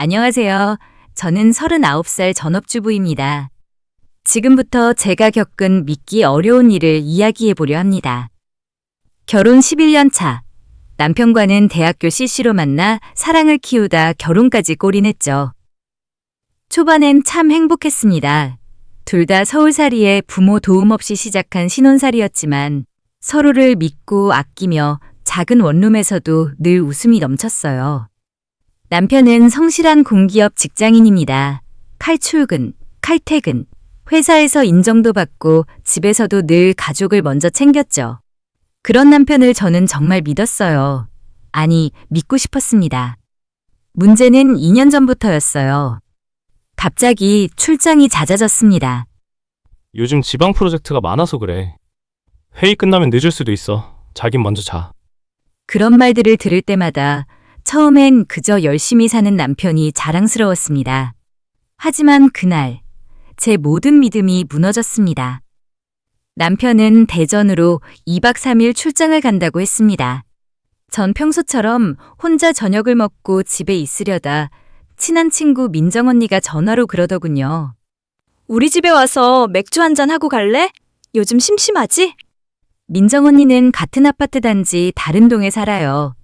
안녕하세요. 저는 39살 전업주부입니다. 지금부터 제가 겪은 믿기 어려운 일을 이야기해 보려 합니다. 결혼 11년 차. 남편과는 대학교 CC로 만나 사랑을 키우다 결혼까지 골인했죠. 초반엔 참 행복했습니다. 둘 다 서울살이에 부모 도움 없이 시작한 신혼살이었지만 서로를 믿고 아끼며 작은 원룸에서도 늘 웃음이 넘쳤어요. 남편은 성실한 공기업 직장인입니다. 칼출근, 칼퇴근, 회사에서 인정도 받고 집에서도 늘 가족을 먼저 챙겼죠. 그런 남편을 저는 정말 믿었어요. 아니, 믿고 싶었습니다. 문제는 2년 전부터였어요. 갑자기 출장이 잦아졌습니다. 요즘 지방 프로젝트가 많아서 그래. 회의 끝나면 늦을 수도 있어. 자긴 먼저 자. 그런 말들을 들을 때마다 처음엔 그저 열심히 사는 남편이 자랑스러웠습니다. 하지만 그날 제 모든 믿음이 무너졌습니다. 남편은 대전으로 2박 3일 출장을 간다고 했습니다. 전 평소처럼 혼자 저녁을 먹고 집에 있으려다 친한 친구 민정 언니가 전화로 그러더군요. 우리 집에 와서 맥주 한 잔 하고 갈래? 요즘 심심하지? 민정 언니는 같은 아파트 단지 다른 동에 살아요.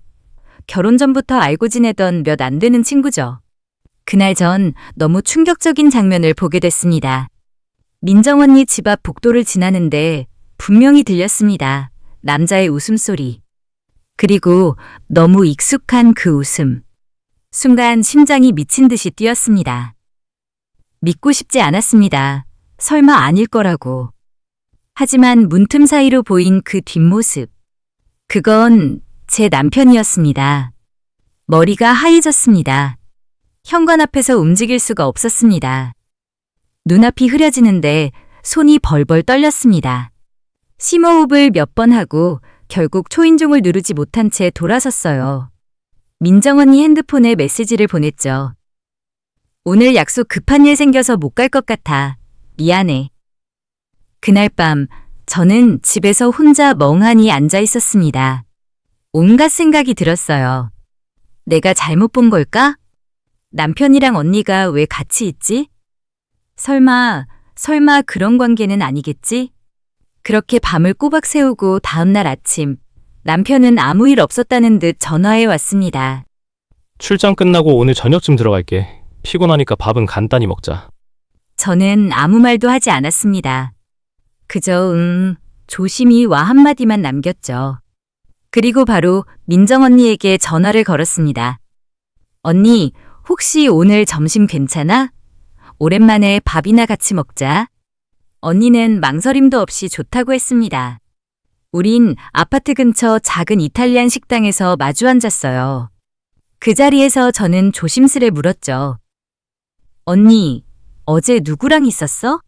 결혼 전부터 알고 지내던 몇 안 되는 친구죠. 그날 전 너무 충격적인 장면을 보게 됐습니다. 민정 언니 집 앞 복도를 지나는데 분명히 들렸습니다. 남자의 웃음소리. 그리고 너무 익숙한 그 웃음. 순간 심장이 미친 듯이 뛰었습니다. 믿고 싶지 않았습니다. 설마 아닐 거라고. 하지만 문틈 사이로 보인 그 뒷모습. 그건 제 남편이었습니다. 머리가 하얘졌습니다. 현관 앞에서 움직일 수가 없었습니다. 눈앞이 흐려지는데 손이 벌벌 떨렸습니다. 심호흡을 몇 번 하고 결국 초인종을 누르지 못한 채 돌아섰어요. 민정 언니 핸드폰에 메시지를 보냈죠. 오늘 약속 급한 일 생겨서 못 갈 것 같아. 미안해. 그날 밤 저는 집에서 혼자 멍하니 앉아 있었습니다. 온갖 생각이 들었어요. 내가 잘못 본 걸까? 남편이랑 언니가 왜 같이 있지? 설마, 설마 그런 관계는 아니겠지? 그렇게 밤을 꼬박 세우고 다음날 아침, 남편은 아무 일 없었다는 듯 전화해 왔습니다. 출장 끝나고 오늘 저녁쯤 들어갈게. 피곤하니까 밥은 간단히 먹자. 저는 아무 말도 하지 않았습니다. 그저 응, 조심히 와 한마디만 남겼죠. 그리고 바로 민정 언니에게 전화를 걸었습니다. 언니, 혹시 오늘 점심 괜찮아? 오랜만에 밥이나 같이 먹자. 언니는 망설임도 없이 좋다고 했습니다. 우린 아파트 근처 작은 이탈리안 식당에서 마주 앉았어요. 그 자리에서 저는 조심스레 물었죠. 언니, 어제 누구랑 있었어?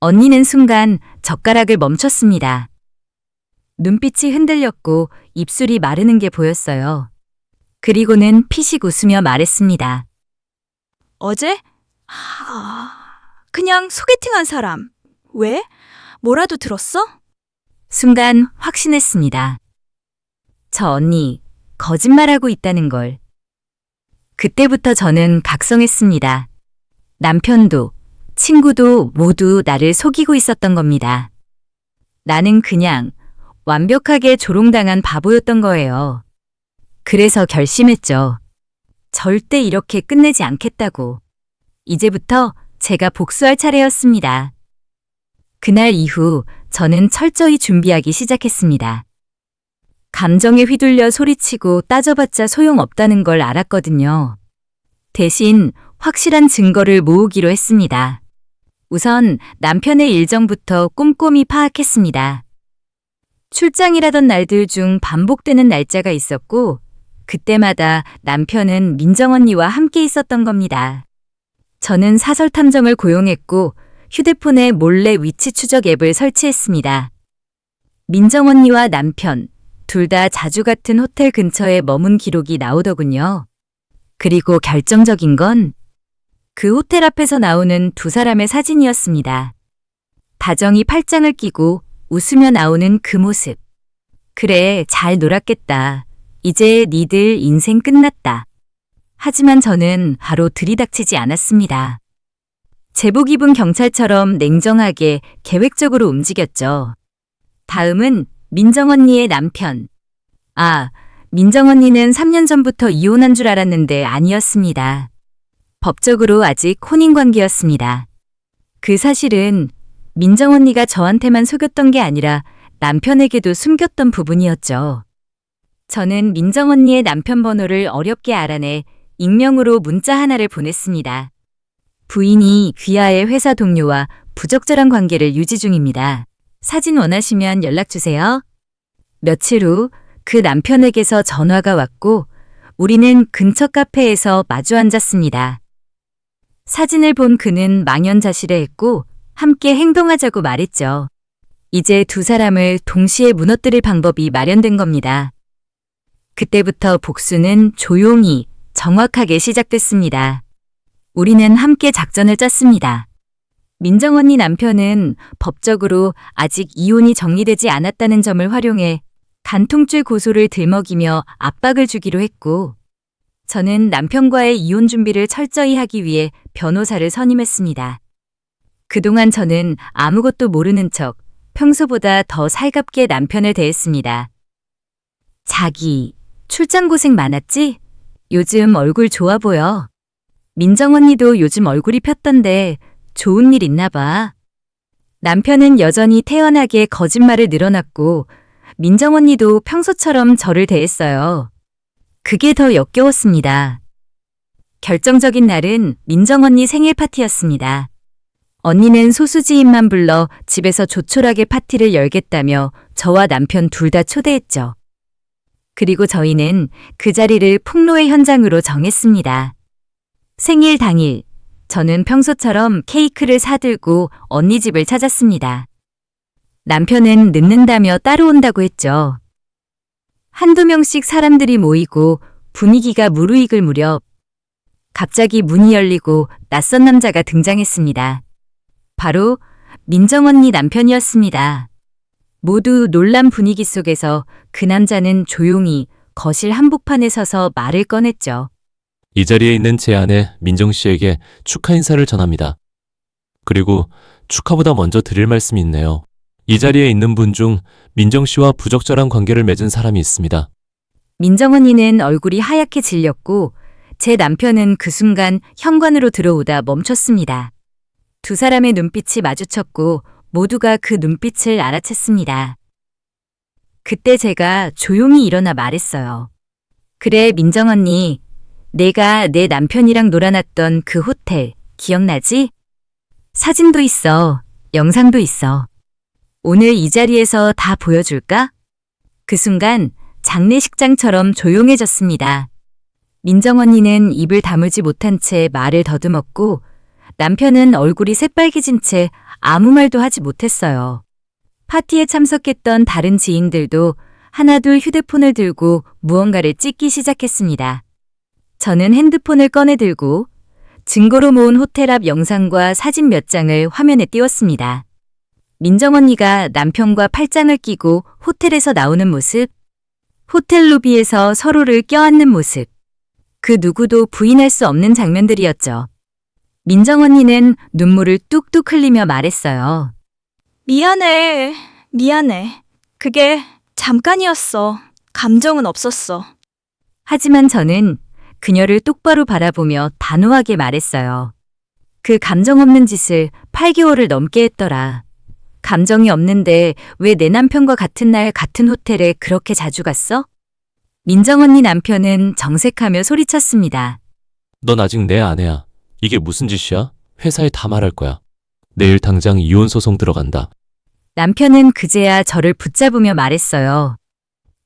언니는 순간 젓가락을 멈췄습니다. 눈빛이 흔들렸고 입술이 마르는 게 보였어요. 그리고는 피식 웃으며 말했습니다. 어제? 아, 그냥 소개팅한 사람. 왜? 뭐라도 들었어? 순간 확신했습니다. 저 언니, 거짓말하고 있다는 걸. 그때부터 저는 각성했습니다. 남편도, 친구도 모두 나를 속이고 있었던 겁니다. 나는 그냥 완벽하게 조롱당한 바보였던 거예요. 그래서 결심했죠. 절대 이렇게 끝내지 않겠다고. 이제부터 제가 복수할 차례였습니다. 그날 이후 저는 철저히 준비하기 시작했습니다. 감정에 휘둘려 소리치고 따져봤자 소용없다는 걸 알았거든요. 대신 확실한 증거를 모으기로 했습니다. 우선 남편의 일정부터 꼼꼼히 파악했습니다. 출장이라던 날들 중 반복되는 날짜가 있었고, 그때마다 남편은 민정 언니와 함께 있었던 겁니다. 저는 사설 탐정을 고용했고, 휴대폰에 몰래 위치 추적 앱을 설치했습니다. 민정 언니와 남편, 둘 다 자주 같은 호텔 근처에 머문 기록이 나오더군요. 그리고 결정적인 건 그 호텔 앞에서 나오는 두 사람의 사진이었습니다. 다정이 팔짱을 끼고 웃으며 나오는 그 모습. 그래, 잘 놀았겠다. 이제 니들 인생 끝났다. 하지만 저는 바로 들이닥치지 않았습니다. 제복 입은 경찰처럼 냉정하게 계획적으로 움직였죠. 다음은 민정 언니의 남편. 아, 민정 언니는 3년 전부터 이혼한 줄 알았는데 아니었습니다. 법적으로 아직 혼인 관계였습니다. 그 사실은 민정 언니가 저한테만 속였던 게 아니라 남편에게도 숨겼던 부분이었죠. 저는 민정 언니의 남편 번호를 어렵게 알아내 익명으로 문자 하나를 보냈습니다. 부인이 귀하의 회사 동료와 부적절한 관계를 유지 중입니다. 사진 원하시면 연락 주세요. 며칠 후 그 남편에게서 전화가 왔고 우리는 근처 카페에서 마주 앉았습니다. 사진을 본 그는 망연자실해했고 함께 행동하자고 말했죠. 이제 두 사람을 동시에 무너뜨릴 방법이 마련된 겁니다. 그때부터 복수는 조용히 정확하게 시작됐습니다. 우리는 함께 작전을 짰습니다. 민정 언니 남편은 법적으로 아직 이혼이 정리되지 않았다는 점을 활용해 간통죄 고소를 들먹이며 압박을 주기로 했고, 저는 남편과의 이혼 준비를 철저히 하기 위해 변호사를 선임했습니다. 그동안 저는 아무것도 모르는 척 평소보다 더 살갑게 남편을 대했습니다. 자기, 출장 고생 많았지? 요즘 얼굴 좋아 보여. 민정 언니도 요즘 얼굴이 폈던데 좋은 일 있나 봐. 남편은 여전히 태연하게 거짓말을 늘어놨고 민정 언니도 평소처럼 저를 대했어요. 그게 더 역겨웠습니다. 결정적인 날은 민정 언니 생일 파티였습니다. 언니는 소수지인만 불러 집에서 조촐하게 파티를 열겠다며 저와 남편 둘 다 초대했죠. 그리고 저희는 그 자리를 폭로의 현장으로 정했습니다. 생일 당일, 저는 평소처럼 케이크를 사들고 언니 집을 찾았습니다. 남편은 늦는다며 따로 온다고 했죠. 한두 명씩 사람들이 모이고 분위기가 무르익을 무렵 갑자기 문이 열리고 낯선 남자가 등장했습니다. 바로 민정 언니 남편이었습니다. 모두 놀란 분위기 속에서 그 남자는 조용히 거실 한복판에 서서 말을 꺼냈죠. 이 자리에 있는 제 아내 민정 씨에게 축하 인사를 전합니다. 그리고 축하보다 먼저 드릴 말씀이 있네요. 이 자리에 있는 분 중 민정 씨와 부적절한 관계를 맺은 사람이 있습니다. 민정 언니는 얼굴이 하얗게 질렸고 제 남편은 그 순간 현관으로 들어오다 멈췄습니다. 두 사람의 눈빛이 마주쳤고 모두가 그 눈빛을 알아챘습니다. 그때 제가 조용히 일어나 말했어요. 그래, 민정 언니. 내가 내 남편이랑 놀아났던 그 호텔 기억나지? 사진도 있어. 영상도 있어. 오늘 이 자리에서 다 보여줄까? 그 순간 장례식장처럼 조용해졌습니다. 민정 언니는 입을 다물지 못한 채 말을 더듬었고 남편은 얼굴이 새빨개진 채 아무 말도 하지 못했어요. 파티에 참석했던 다른 지인들도 하나둘 휴대폰을 들고 무언가를 찍기 시작했습니다. 저는 핸드폰을 꺼내 들고 증거로 모은 호텔 앞 영상과 사진 몇 장을 화면에 띄웠습니다. 민정 언니가 남편과 팔짱을 끼고 호텔에서 나오는 모습, 호텔 로비에서 서로를 껴안는 모습, 그 누구도 부인할 수 없는 장면들이었죠. 민정 언니는 눈물을 뚝뚝 흘리며 말했어요. 미안해. 미안해. 그게 잠깐이었어. 감정은 없었어. 하지만 저는 그녀를 똑바로 바라보며 단호하게 말했어요. 그 감정 없는 짓을 8개월을 넘게 했더라. 감정이 없는데 왜 내 남편과 같은 날 같은 호텔에 그렇게 자주 갔어? 민정 언니 남편은 정색하며 소리쳤습니다. 넌 아직 내 아내야. 이게 무슨 짓이야? 회사에 다 말할 거야. 내일 당장 이혼 소송 들어간다. 남편은 그제야 저를 붙잡으며 말했어요.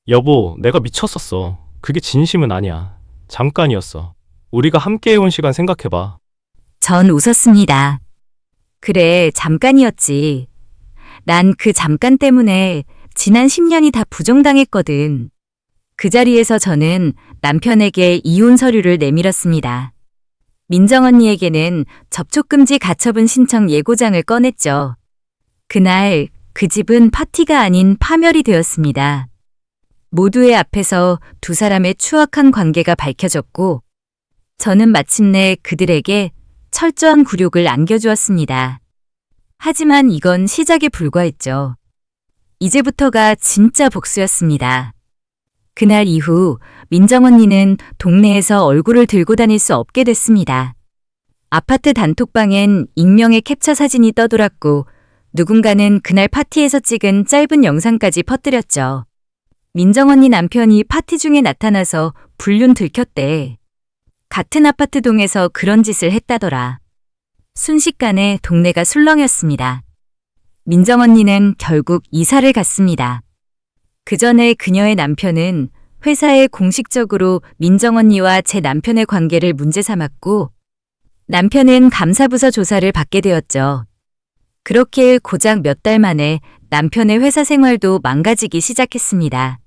여보, 내가 미쳤었어. 그게 진심은 아니야. 잠깐이었어. 우리가 함께 해온 시간 생각해봐. 전 웃었습니다. 그래, 잠깐이었지. 난 그 잠깐 때문에 지난 10년이 다 부정당했거든. 그 자리에서 저는 남편에게 이혼 서류를 내밀었습니다. 민정 언니에게는 접촉금지 가처분 신청 예고장을 꺼냈죠. 그날 그 집은 파티가 아닌 파멸이 되었습니다. 모두의 앞에서 두 사람의 추악한 관계가 밝혀졌고 저는 마침내 그들에게 철저한 굴욕을 안겨주었습니다. 하지만 이건 시작에 불과했죠. 이제부터가 진짜 복수였습니다. 그날 이후 민정 언니는 동네에서 얼굴을 들고 다닐 수 없게 됐습니다. 아파트 단톡방엔 익명의 캡처 사진이 떠돌았고 누군가는 그날 파티에서 찍은 짧은 영상까지 퍼뜨렸죠. 민정 언니 남편이 파티 중에 나타나서 불륜 들켰대. 같은 아파트 동에서 그런 짓을 했다더라. 순식간에 동네가 술렁였습니다. 민정 언니는 결국 이사를 갔습니다. 그 전에 그녀의 남편은 회사에 공식적으로 민정 언니와 제 남편의 관계를 문제 삼았고 남편은 감사부서 조사를 받게 되었죠. 그렇게 고작 몇 달 만에 남편의 회사 생활도 망가지기 시작했습니다.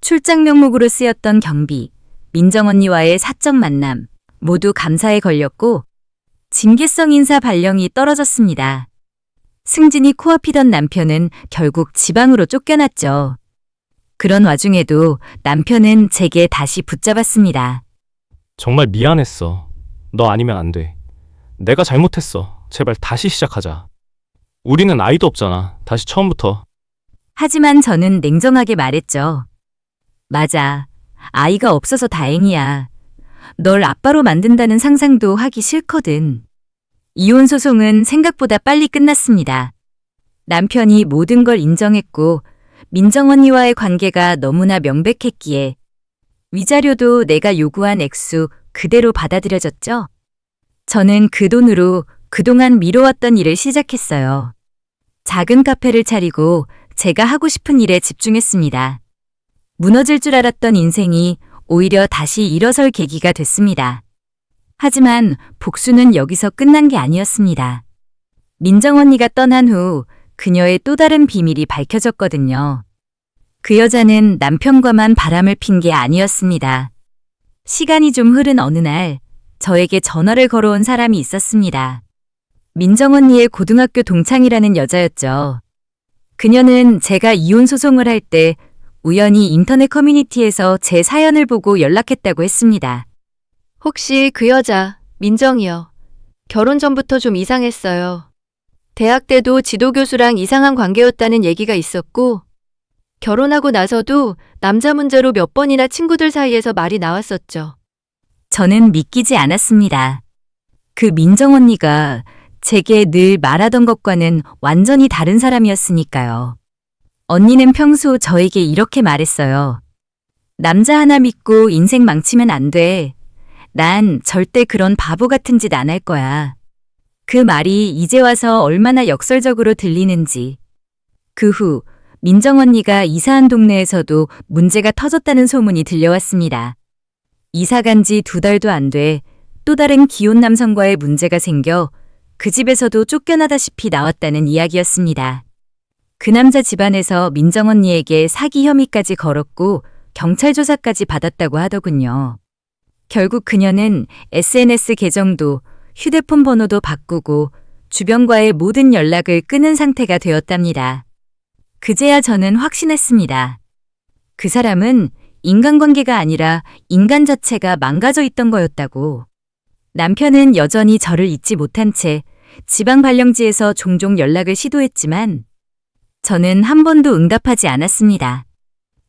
출장 명목으로 쓰였던 경비, 민정 언니와의 사적 만남 모두 감사에 걸렸고 징계성 인사 발령이 떨어졌습니다. 승진이 코앞이던 남편은 결국 지방으로 쫓겨났죠. 그런 와중에도 남편은 제게 다시 붙잡았습니다. 정말 미안했어. 너 아니면 안 돼. 내가 잘못했어. 제발 다시 시작하자. 우리는 아이도 없잖아. 다시 처음부터. 하지만 저는 냉정하게 말했죠. 맞아. 아이가 없어서 다행이야. 널 아빠로 만든다는 상상도 하기 싫거든. 이혼 소송은 생각보다 빨리 끝났습니다. 남편이 모든 걸 인정했고, 민정 언니와의 관계가 너무나 명백했기에, 위자료도 내가 요구한 액수 그대로 받아들여졌죠? 저는 그 돈으로 그동안 미뤄왔던 일을 시작했어요. 작은 카페를 차리고 제가 하고 싶은 일에 집중했습니다. 무너질 줄 알았던 인생이 오히려 다시 일어설 계기가 됐습니다. 하지만 복수는 여기서 끝난 게 아니었습니다. 민정 언니가 떠난 후 그녀의 또 다른 비밀이 밝혀졌거든요. 그 여자는 남편과만 바람을 핀 게 아니었습니다. 시간이 좀 흐른 어느 날 저에게 전화를 걸어온 사람이 있었습니다. 민정 언니의 고등학교 동창이라는 여자였죠. 그녀는 제가 이혼 소송을 할 때 우연히 인터넷 커뮤니티에서 제 사연을 보고 연락했다고 했습니다. 혹시 그 여자, 민정이요. 결혼 전부터 좀 이상했어요. 대학 때도 지도교수랑 이상한 관계였다는 얘기가 있었고, 결혼하고 나서도 남자 문제로 몇 번이나 친구들 사이에서 말이 나왔었죠. 저는 믿기지 않았습니다. 그 민정 언니가 제게 늘 말하던 것과는 완전히 다른 사람이었으니까요. 언니는 평소 저에게 이렇게 말했어요. 남자 하나 믿고 인생 망치면 안 돼. 난 절대 그런 바보 같은 짓 안 할 거야. 그 말이 이제 와서 얼마나 역설적으로 들리는지. 그 후 민정 언니가 이사한 동네에서도 문제가 터졌다는 소문이 들려왔습니다. 이사 간 지 두 달도 안 돼 또 다른 기혼 남성과의 문제가 생겨 그 집에서도 쫓겨나다시피 나왔다는 이야기였습니다. 그 남자 집안에서 민정 언니에게 사기 혐의까지 걸었고 경찰 조사까지 받았다고 하더군요. 결국 그녀는 SNS 계정도 휴대폰 번호도 바꾸고 주변과의 모든 연락을 끊은 상태가 되었답니다. 그제야 저는 확신했습니다. 그 사람은 인간관계가 아니라 인간 자체가 망가져 있던 거였다고. 남편은 여전히 저를 잊지 못한 채 지방 발령지에서 종종 연락을 시도했지만 저는 한 번도 응답하지 않았습니다.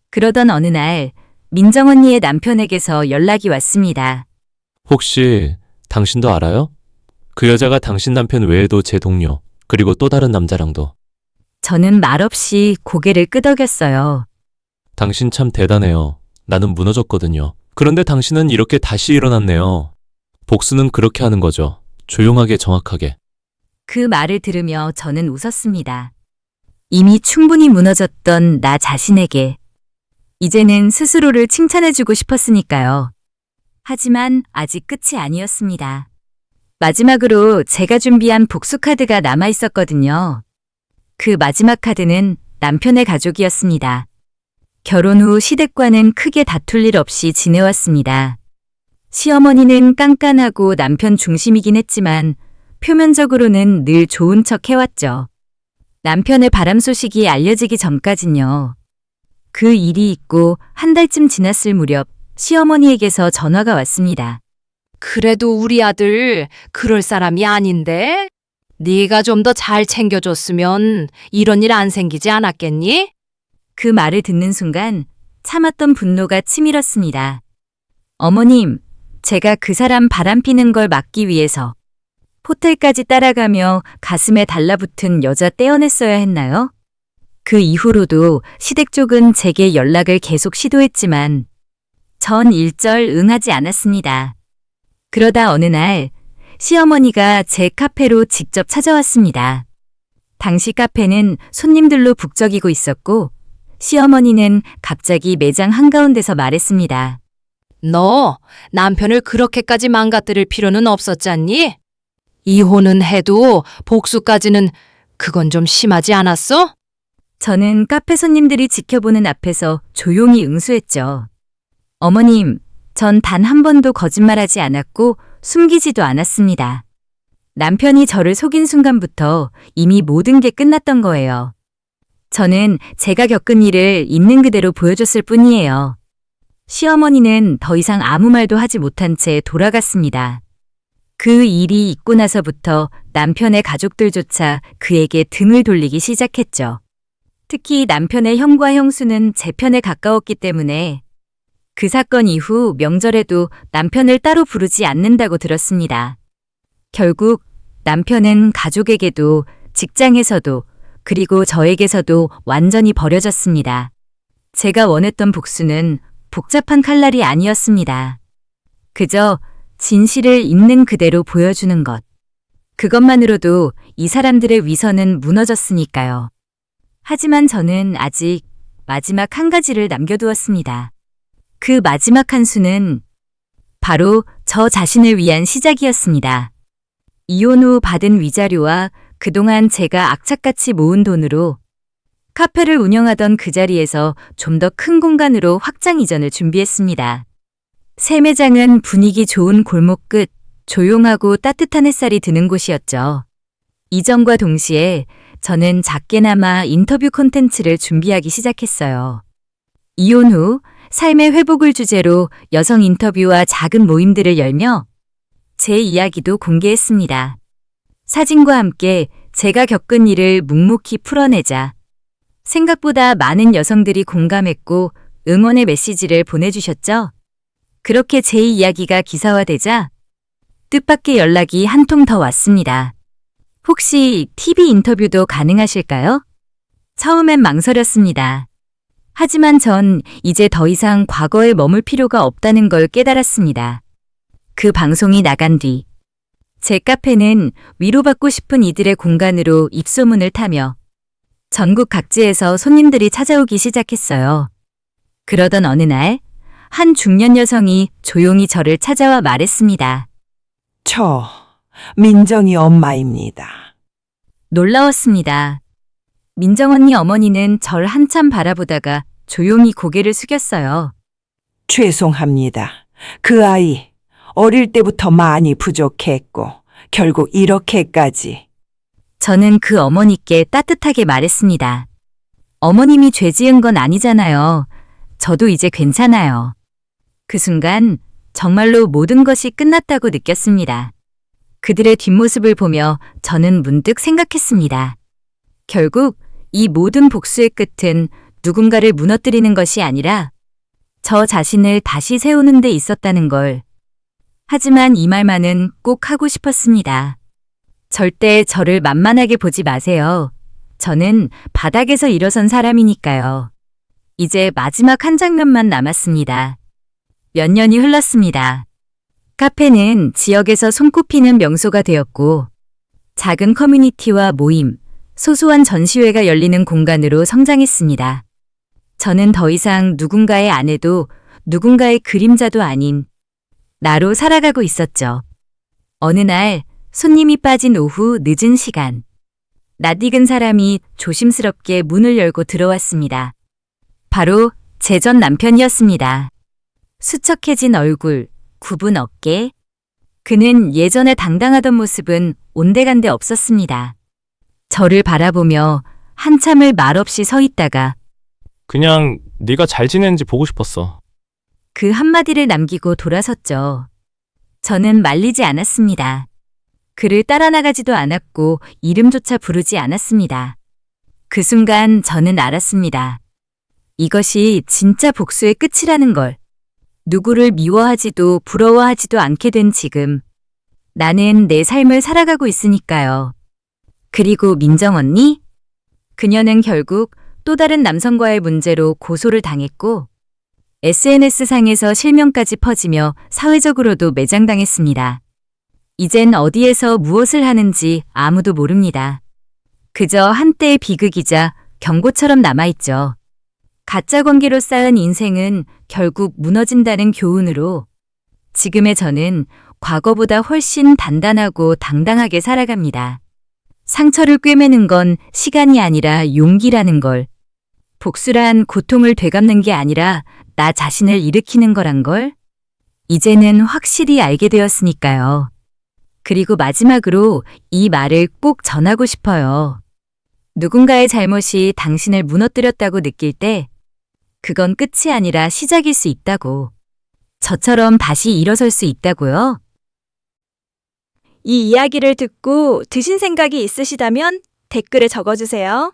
그러던 어느 날 민정 언니의 남편에게서 연락이 왔습니다. 혹시 당신도 알아요? 그 여자가 당신 남편 외에도 제 동료, 그리고 또 다른 남자랑도. 저는 말없이 고개를 끄덕였어요. 당신 참 대단해요. 나는 무너졌거든요. 그런데 당신은 이렇게 다시 일어났네요. 복수는 그렇게 하는 거죠. 조용하게 정확하게. 그 말을 들으며 저는 웃었습니다. 이미 충분히 무너졌던 나 자신에게 이제는 스스로를 칭찬해주고 싶었으니까요. 하지만 아직 끝이 아니었습니다. 마지막으로 제가 준비한 복수 카드가 남아 있었거든요. 그 마지막 카드는 남편의 가족이었습니다. 결혼 후 시댁과는 크게 다툴 일 없이 지내왔습니다. 시어머니는 깐깐하고 남편 중심이긴 했지만 표면적으로는 늘 좋은 척 해왔죠. 남편의 바람 소식이 알려지기 전까진요. 그 일이 있고 한 달쯤 지났을 무렵 시어머니에게서 전화가 왔습니다. 그래도 우리 아들 그럴 사람이 아닌데? 네가 좀 더 잘 챙겨줬으면 이런 일 안 생기지 않았겠니? 그 말을 듣는 순간 참았던 분노가 치밀었습니다. 어머님, 제가 그 사람 바람 피는 걸 막기 위해서 호텔까지 따라가며 가슴에 달라붙은 여자 떼어냈어야 했나요? 그 이후로도 시댁 쪽은 제게 연락을 계속 시도했지만 전 일절 응하지 않았습니다. 그러다 어느 날 시어머니가 제 카페로 직접 찾아왔습니다. 당시 카페는 손님들로 북적이고 있었고 시어머니는 갑자기 매장 한가운데서 말했습니다. 너 남편을 그렇게까지 망가뜨릴 필요는 없었잖니? 이혼은 해도 복수까지는 그건 좀 심하지 않았어? 저는 카페 손님들이 지켜보는 앞에서 조용히 응수했죠. 어머님, 전 단 한 번도 거짓말하지 않았고 숨기지도 않았습니다. 남편이 저를 속인 순간부터 이미 모든 게 끝났던 거예요. 저는 제가 겪은 일을 있는 그대로 보여줬을 뿐이에요. 시어머니는 더 이상 아무 말도 하지 못한 채 돌아갔습니다. 그 일이 있고 나서부터 남편의 가족들조차 그에게 등을 돌리기 시작했죠. 특히 남편의 형과 형수는 제 편에 가까웠기 때문에 그 사건 이후 명절에도 남편을 따로 부르지 않는다고 들었습니다. 결국 남편은 가족에게도 직장에서도 그리고 저에게서도 완전히 버려졌습니다. 제가 원했던 복수는 복잡한 칼날이 아니었습니다. 그저 진실을 있는 그대로 보여주는 것. 그것만으로도 이 사람들의 위선은 무너졌으니까요. 하지만 저는 아직 마지막 한 가지를 남겨두었습니다. 그 마지막 한 수는 바로 저 자신을 위한 시작이었습니다. 이혼 후 받은 위자료와 그동안 제가 악착같이 모은 돈으로 카페를 운영하던 그 자리에서 좀 더 큰 공간으로 확장 이전을 준비했습니다. 새 매장은 분위기 좋은 골목 끝 조용하고 따뜻한 햇살이 드는 곳이었죠. 이전과 동시에 저는 작게나마 인터뷰 콘텐츠를 준비하기 시작했어요. 이혼 후 삶의 회복을 주제로 여성 인터뷰와 작은 모임들을 열며 제 이야기도 공개했습니다. 사진과 함께 제가 겪은 일을 묵묵히 풀어내자 생각보다 많은 여성들이 공감했고 응원의 메시지를 보내주셨죠. 그렇게 제 이야기가 기사화되자 뜻밖의 연락이 한 통 더 왔습니다. 혹시 TV 인터뷰도 가능하실까요? 처음엔 망설였습니다. 하지만 전 이제 더 이상 과거에 머물 필요가 없다는 걸 깨달았습니다. 그 방송이 나간 뒤, 제 카페는 위로받고 싶은 이들의 공간으로 입소문을 타며 전국 각지에서 손님들이 찾아오기 시작했어요. 그러던 어느 날, 한 중년 여성이 조용히 저를 찾아와 말했습니다. 저 민정이 엄마입니다. 놀라웠습니다. 민정 언니 어머니는 절 한참 바라보다가 조용히 고개를 숙였어요. 죄송합니다. 그 아이 어릴 때부터 많이 부족했고 결국 이렇게까지 저는 그 어머니께 따뜻하게 말했습니다. 어머님이 죄 지은 건 아니잖아요. 저도 이제 괜찮아요. 그 순간 정말로 모든 것이 끝났다고 느꼈습니다. 그들의 뒷모습을 보며 저는 문득 생각했습니다. 결국 이 모든 복수의 끝은 누군가를 무너뜨리는 것이 아니라 저 자신을 다시 세우는 데 있었다는 걸. 하지만 이 말만은 꼭 하고 싶었습니다. 절대 저를 만만하게 보지 마세요. 저는 바닥에서 일어선 사람이니까요. 이제 마지막 한 장면만 남았습니다. 몇 년이 흘렀습니다. 카페는 지역에서 손꼽히는 명소가 되었고, 작은 커뮤니티와 모임, 소소한 전시회가 열리는 공간으로 성장했습니다. 저는 더 이상 누군가의 아내도 누군가의 그림자도 아닌 나로 살아가고 있었죠. 어느 날 손님이 빠진 오후 늦은 시간. 낯익은 사람이 조심스럽게 문을 열고 들어왔습니다. 바로 제 전 남편이었습니다. 수척해진 얼굴, 굽은 어깨. 그는 예전에 당당하던 모습은 온데간데 없었습니다. 저를 바라보며 한참을 말없이 서 있다가 그냥 네가 잘 지내는지 보고 싶었어. 그 한마디를 남기고 돌아섰죠. 저는 말리지 않았습니다. 그를 따라 나가지도 않았고 이름조차 부르지 않았습니다. 그 순간 저는 알았습니다. 이것이 진짜 복수의 끝이라는 걸. 누구를 미워하지도 부러워하지도 않게 된 지금. 나는 내 삶을 살아가고 있으니까요. 그리고 민정 언니? 그녀는 결국 또 다른 남성과의 문제로 고소를 당했고, SNS상에서 실명까지 퍼지며 사회적으로도 매장당했습니다. 이젠 어디에서 무엇을 하는지 아무도 모릅니다. 그저 한때의 비극이자 경고처럼 남아있죠. 가짜 관계로 쌓은 인생은 결국 무너진다는 교훈으로 지금의 저는 과거보다 훨씬 단단하고 당당하게 살아갑니다. 상처를 꿰매는 건 시간이 아니라 용기라는 걸. 복수란 고통을 되갚는 게 아니라 나 자신을 일으키는 거란 걸. 이제는 확실히 알게 되었으니까요. 그리고 마지막으로 이 말을 꼭 전하고 싶어요. 누군가의 잘못이 당신을 무너뜨렸다고 느낄 때, 그건 끝이 아니라 시작일 수 있다고. 저처럼 다시 일어설 수 있다고요. 이 이야기를 듣고 드신 생각이 있으시다면 댓글에 적어주세요.